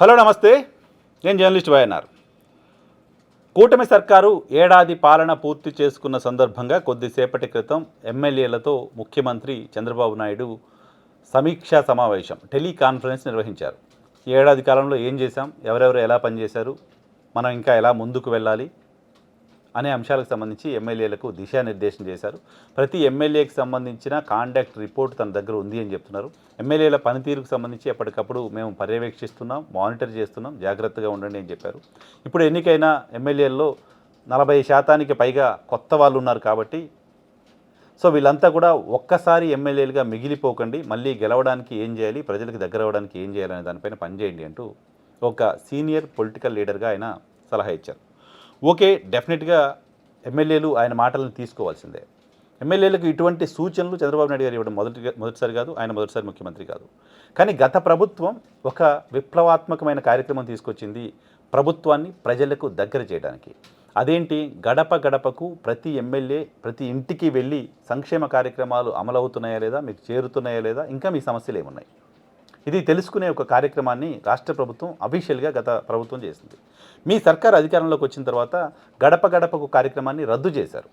Hello నమస్తే. నేను journalist YNR. కూటమి సర్కారు ఏడాది పాలన పూర్తి చేసుకున్న సందర్భంగా కొద్దిసేపటి క్రితం ఎమ్మెల్యేలతో ముఖ్యమంత్రి చంద్రబాబు నాయుడు సమీక్షా సమావేశం టెలికాన్ఫరెన్స్ నిర్వహించారు. ఏడాది కాలంలో ఏం చేశాం? ఎవరెవరు ఎలా పనిచేశారు? మనం ఇంకా ఎలా ముందుకు వెళ్ళాలి? అనే అంశాలకు సంబంధించి ఎమ్మెల్యేలకు దిశానిర్దేశం చేశారు. ప్రతి ఎమ్మెల్యేకి సంబంధించిన కాంటాక్ట్ రిపోర్ట్ తన దగ్గర ఉంది అని చెప్తున్నారు. ఎమ్మెల్యేల పనితీరుకు సంబంధించి ఎప్పటికప్పుడు మేము పర్యవేక్షిస్తున్నాం మానిటర్ చేస్తున్నాం జాగ్రత్తగా ఉండండి అని చెప్పారు. ఇప్పుడు ఎన్నికైన ఎమ్మెల్యేల్లో నలభై శాతానికి పైగా కొత్త వాళ్ళు ఉన్నారు కాబట్టి సో వీళ్ళంతా కూడా ఒక్కసారి ఎమ్మెల్యేలుగా మిగిలిపోకండి మళ్ళీ గెలవడానికి ఏం చేయాలి ప్రజలకు దగ్గర అవ్వడానికి ఏం చేయాలనే దానిపైన పనిచేయండి అంటూ ఒక సీనియర్ పొలిటికల్ లీడర్గా ఆయన సలహా ఇచ్చారు. ఓకే డెఫినెట్గా ఎమ్మెల్యేలు ఆయన మాటలను తీసుకోవాల్సిందే. ఎమ్మెల్యేలకు ఇటువంటి సూచనలు చంద్రబాబు నాయుడు గారు ఇవ్వడం మొదటి మొదటిసారి కాదు ఆయన మొదటిసారి ముఖ్యమంత్రి కాదు. కానీ గత ప్రభుత్వం ఒక విప్లవాత్మకమైన కార్యక్రమం తీసుకొచ్చింది ప్రభుత్వాన్ని ప్రజలకు దగ్గర చేయడానికి. అదేంటి? గడప గడపకు ప్రతి ఎమ్మెల్యే ప్రతి ఇంటికి వెళ్ళి సంక్షేమ కార్యక్రమాలు అమలవుతున్నాయా లేదా మీకు చేరుతున్నాయా లేదా ఇంకా మీ సమస్యలు ఏమున్నాయి? ఇది తెలుసుకునే ఒక కార్యక్రమాన్ని రాష్ట్ర ప్రభుత్వం అఫీషియల్గా గత ప్రభుత్వం చేసింది. మీ సర్కార్ అధికారంలోకి వచ్చిన తర్వాత గడప గడపకు కార్యక్రమాన్ని రద్దు చేశారు.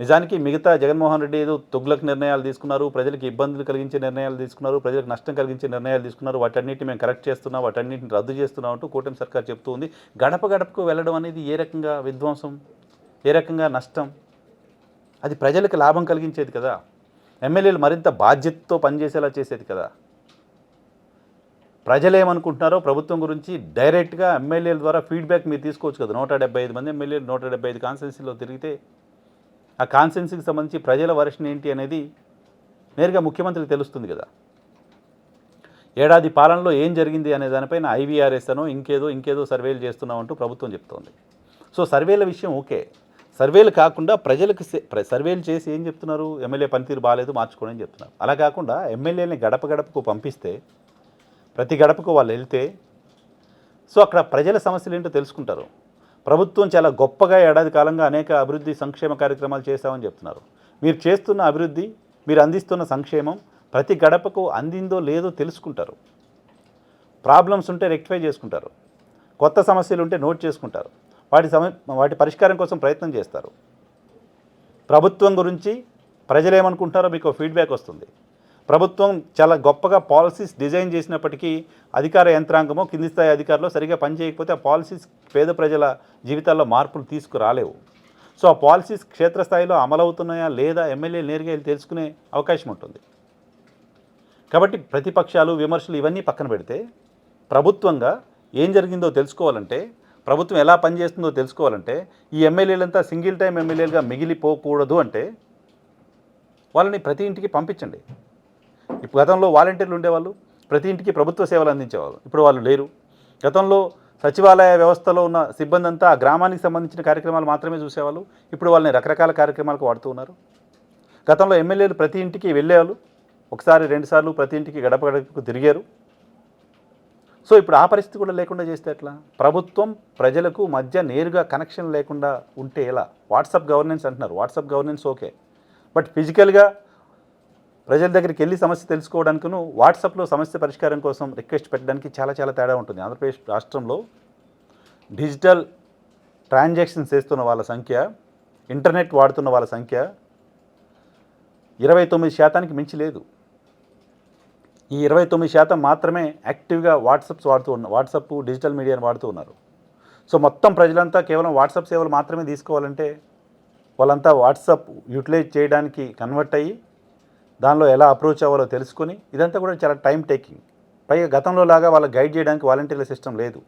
నిజానికి మిగతా జగన్మోహన్ రెడ్డి ఏదో తుగ్లక్ నిర్ణయాలు తీసుకున్నారు ప్రజలకు ఇబ్బందులు కలిగించే నిర్ణయాలు తీసుకున్నారు ప్రజలకు నష్టం కలిగించే నిర్ణయాలు తీసుకున్నారు వాటన్నిటిని మేము కరెక్ట్ చేస్తున్నాం వాటన్నిటిని రద్దు చేస్తున్నాం అంటూ కూటమి సర్కార్ చెప్తూ ఉంది. గడప గడపకు వెళ్ళడం అనేది ఏ రకంగా విధ్వంసం? ఏ రకంగా నష్టం? అది ప్రజలకు లాభం కలిగించేది కదా. ఎమ్మెల్యేలు మరింత బాధ్యతతో పనిచేసేలా చేసేది కదా. ప్రజలు ఏమనుకుంటున్నారో ప్రభుత్వం గురించి డైరెక్ట్గా ఎమ్మెల్యేల ద్వారా ఫీడ్బ్యాక్ మీరు తీసుకోవచ్చు కదా. నూట డెబ్బై ఐదు మంది ఎమ్మెల్యేలు నూట డెబ్బై ఐదు కాన్సెన్సీలో తిరిగితే ఆ కాన్స్టెన్సీకి సంబంధించి ప్రజల వర్షన్ ఏంటి అనేది నేరుగా ముఖ్యమంత్రికి తెలుస్తుంది కదా. ఏడాది పాలనలో ఏం జరిగింది అనే దానిపైన ఐవీఆర్ఎస్ అనో ఇంకేదో ఇంకేదో సర్వేలు చేస్తున్నామంటూ ప్రభుత్వం చెప్తోంది. సో సర్వేల విషయం ఓకే. సర్వేలు కాకుండా ప్రజలకు సర్వేలు చేసి ఏం చెప్తున్నారు? ఎమ్మెల్యే పనితీరు బాగాలేదు మార్చుకోండి అని చెప్తున్నారు. అలా కాకుండా ఎమ్మెల్యేని గడప గడపకు పంపిస్తే ప్రతి గడపకు వాళ్ళు వెళ్తే సో అక్కడ ప్రజల సమస్యలు ఏంటో తెలుసుకుంటారు. ప్రభుత్వం చాలా గొప్పగా ఏడాది కాలంగా అనేక అభివృద్ధి సంక్షేమ కార్యక్రమాలు చేశామని చెప్తున్నారు. మీరు చేస్తున్న అభివృద్ధి మీరు అందిస్తున్న సంక్షేమం ప్రతి గడపకు అందిందో లేదో తెలుసుకుంటారు. ప్రాబ్లమ్స్ ఉంటే రెక్టిఫై చేసుకుంటారు. కొత్త సమస్యలు ఉంటే నోట్ చేసుకుంటారు. వాటి సమ వాటి పరిష్కారం కోసం ప్రయత్నం చేస్తారు. ప్రభుత్వం గురించి ప్రజలు ఏమనుకుంటారో మీకు ఫీడ్బ్యాక్ వస్తుంది. ప్రభుత్వం చాలా గొప్పగా పాలసీస్ డిజైన్ చేసినప్పటికీ అధికార యంత్రాంగమో కింది స్థాయి అధికారులు సరిగా పనిచేయకపోతే ఆ పాలసీస్ పేద ప్రజల జీవితాల్లో మార్పులు తీసుకురాలేవు. సో ఆ పాలసీస్ క్షేత్రస్థాయిలో అమలవుతున్నాయా లేదా ఎమ్మెల్యే నేరుగా వెళ్ళి తెలుసుకునే అవకాశం ఉంటుంది. కాబట్టి ప్రతిపక్షాలు విమర్శలు ఇవన్నీ పక్కన పెడితే ప్రభుత్వంగా ఏం జరిగిందో తెలుసుకోవాలంటే ప్రభుత్వం ఎలా పనిచేస్తుందో తెలుసుకోవాలంటే ఈ ఎమ్మెల్యేలంతా సింగిల్ టైం ఎమ్మెల్యేలుగా మిగిలిపోకూడదు అంటే వాళ్ళని ప్రతి ఇంటికి పంపించండి. ఇప్పుడు గతంలో వాలంటీర్లు ఉండేవాళ్ళు ప్రతి ఇంటికి ప్రభుత్వ సేవలు అందించేవాళ్ళు. ఇప్పుడు వాళ్ళు లేరు. గతంలో సచివాలయ వ్యవస్థలో ఉన్న సిబ్బంది అంతా ఆ గ్రామానికి సంబంధించిన కార్యక్రమాలు మాత్రమే చూసేవాళ్ళు. ఇప్పుడు వాళ్ళని రకరకాల కార్యక్రమాలకు వాడుతూ ఉన్నారు. గతంలో ఎమ్మెల్యేలు ప్రతి ఇంటికి వెళ్ళేవాళ్ళు. ఒకసారి రెండుసార్లు ప్రతి ఇంటికి గడప గడపకు తిరిగారు. సో ఇప్పుడు ఆ పరిస్థితి కూడా లేకుండా చేస్తే ఎట్లా? ప్రభుత్వం ప్రజలకు మధ్య నేరుగా కనెక్షన్ లేకుండా ఉంటే ఎలా? వాట్సాప్ గవర్నెన్స్ అంటున్నారు. WhatsApp governance okay. బట్ ఫిజికల్గా ప్రజల దగ్గరికి వెళ్ళి సమస్య తెలుసుకోవడానికిను వాట్సాప్లో సమస్య పరిష్కారం కోసం రిక్వెస్ట్ పెట్టడానికి చాలా చాలా తేడా ఉంటుంది. ఆంధ్రప్రదేశ్ రాష్ట్రంలో డిజిటల్ ట్రాన్సాక్షన్స్ చేస్తున్న వాళ్ళ సంఖ్య ఇంటర్నెట్ వాడుతున్న వాళ్ళ సంఖ్య ఇరవై తొమ్మిది శాతానికి మించి లేదు. ఈ ఇరవై తొమ్మిది శాతం మాత్రమే యాక్టివ్గా వాట్సాప్స్ వాడుతూ ఉన్న వాట్సాప్ డిజిటల్ మీడియాను వాడుతూ ఉన్నారు. సో మొత్తం ప్రజలంతా కేవలం వాట్సాప్ సేవలు మాత్రమే తీసుకోవాలంటే వాళ్ళంతా వాట్సాప్ యూటిలైజ్ చేయడానికి కన్వర్ట్ అయ్యి దానిలో ఎలా అప్రోచ్ అవ్వాలో తెలుసుకొని ఇదంతా కూడా చాలా టైం టేకింగ్ పైగా గతంలో లాగా వాళ్ళ గైడ్ చేయడానికి వాలంటీర్ల సిస్టమ్ లేదు.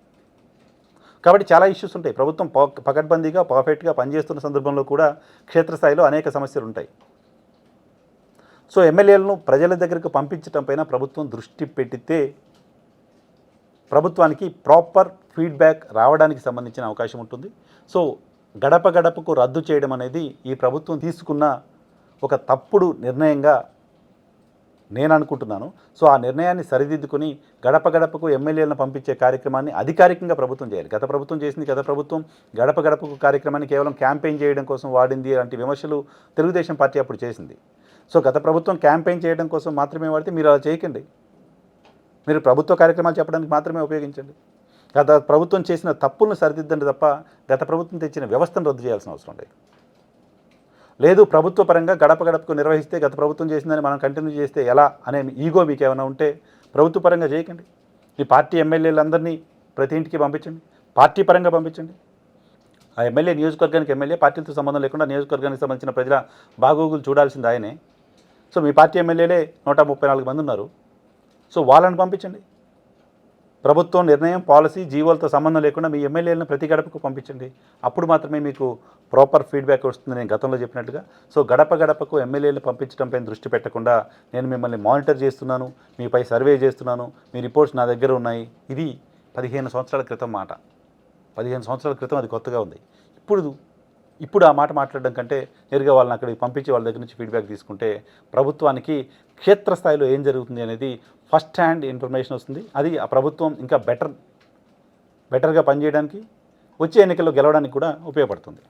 కాబట్టి చాలా ఇష్యూస్ ఉంటాయి. ప్రభుత్వం ప- పకడ్బందీగా పర్ఫెక్ట్గా పనిచేస్తున్న సందర్భంలో కూడా క్షేత్రస్థాయిలో అనేక సమస్యలు ఉంటాయి. సో ఎమ్మెల్యేలను ప్రజల దగ్గరకు పంపించడం పైన ప్రభుత్వం దృష్టి పెడితే ప్రభుత్వానికి ప్రాపర్ ఫీడ్బ్యాక్ రావడానికి సంబంధించిన అవకాశం ఉంటుంది. సో గడప గడపకు రద్దు చేయడం అనేది ఈ ప్రభుత్వం తీసుకున్న ఒక తప్పుడు నిర్ణయంగా నేను అనుకుంటున్నాను సో ఆ నిర్ణయాన్ని సరిదిద్దుకుని గడప గడపకు ఎమ్మెల్యేలను పంపించే కార్యక్రమాన్ని అధికారికంగా ప్రభుత్వం చేయాలి. గత ప్రభుత్వం చేసింది గత ప్రభుత్వం. గడప గడపకు కార్యక్రమాన్ని కేవలం క్యాంపెయిన్ చేయడం కోసం వాడింది అలాంటి విమర్శలు తెలుగుదేశం పార్టీ అప్పుడు చేసింది. సో గత ప్రభుత్వం క్యాంపెయిన్ చేయడం కోసం మాత్రమే వాడితే మీరు అలా చేయకండి. మీరు ప్రభుత్వ కార్యక్రమాలు చెప్పడానికి మాత్రమే ఉపయోగించండి. గత ప్రభుత్వం చేసిన తప్పులను సరిదిద్దండి తప్ప గత ప్రభుత్వం తెచ్చిన వ్యవస్థను రద్దు చేయాల్సిన అవసరం లేదు. లేదు ప్రభుత్వ పరంగా గడప గడపకు నిర్వహిస్తే గత ప్రభుత్వం చేసిందని మనం కంటిన్యూ చేస్తే ఎలా అనే ఈగో మీకు ఏమైనా ఉంటే ప్రభుత్వ పరంగా చేయకండి. మీ పార్టీ ఎమ్మెల్యేలందరినీ ప్రతి ఇంటికి పంపించండి. పార్టీ పరంగా పంపించండి. ఆ ఎమ్మెల్యే నియోజకవర్గానికి ఎమ్మెల్యే పార్టీలతో సంబంధం లేకుండా నియోజకవర్గానికి సంబంధించిన ప్రజల బాగోగులు చూడాల్సింది ఆయనే. సో మీ పార్టీ ఎమ్మెల్యేలే నూట ముప్పై నాలుగు మంది ఉన్నారు. సో వాళ్ళని పంపించండి. ప్రభుత్వం నిర్ణయం పాలసీ జీవోలతో సంబంధం లేకుండా మీ ఎమ్మెల్యేలను ప్రతి గడపకు పంపించండి. అప్పుడు మాత్రమే మీకు ప్రాపర్ ఫీడ్బ్యాక్ వస్తుంది నేను గతంలో చెప్పినట్టుగా. సో గడప గడపకు ఎమ్మెల్యేలు పంపించడంపై దృష్టి పెట్టకుండా నేను మిమ్మల్ని మానిటర్ చేస్తున్నాను మీపై సర్వే చేస్తున్నాను మీ రిపోర్ట్స్ నా దగ్గర ఉన్నాయి. ఇది పదిహేను సంవత్సరాల క్రితం మాట. పదిహేను సంవత్సరాల క్రితం అది కొత్తగా ఉంది. ఇప్పుడు ఇప్పుడు ఆ మాట మాట్లాడడం కంటే నేరుగా వాళ్ళని అక్కడికి పంపించి వాళ్ళ దగ్గర నుంచి ఫీడ్బ్యాక్ తీసుకుంటే ప్రభుత్వానికి క్షేత్రస్థాయిలో ఏం జరుగుతుంది అనేది ఫస్ట్ హ్యాండ్ ఇన్ఫర్మేషన్ వస్తుంది. అది ఆ ప్రభుత్వం ఇంకా బెటర్ బెటర్గా పనిచేయడానికి వచ్చే ఎన్నికల్లో గెలవడానికి కూడా ఉపయోగపడుతుంది.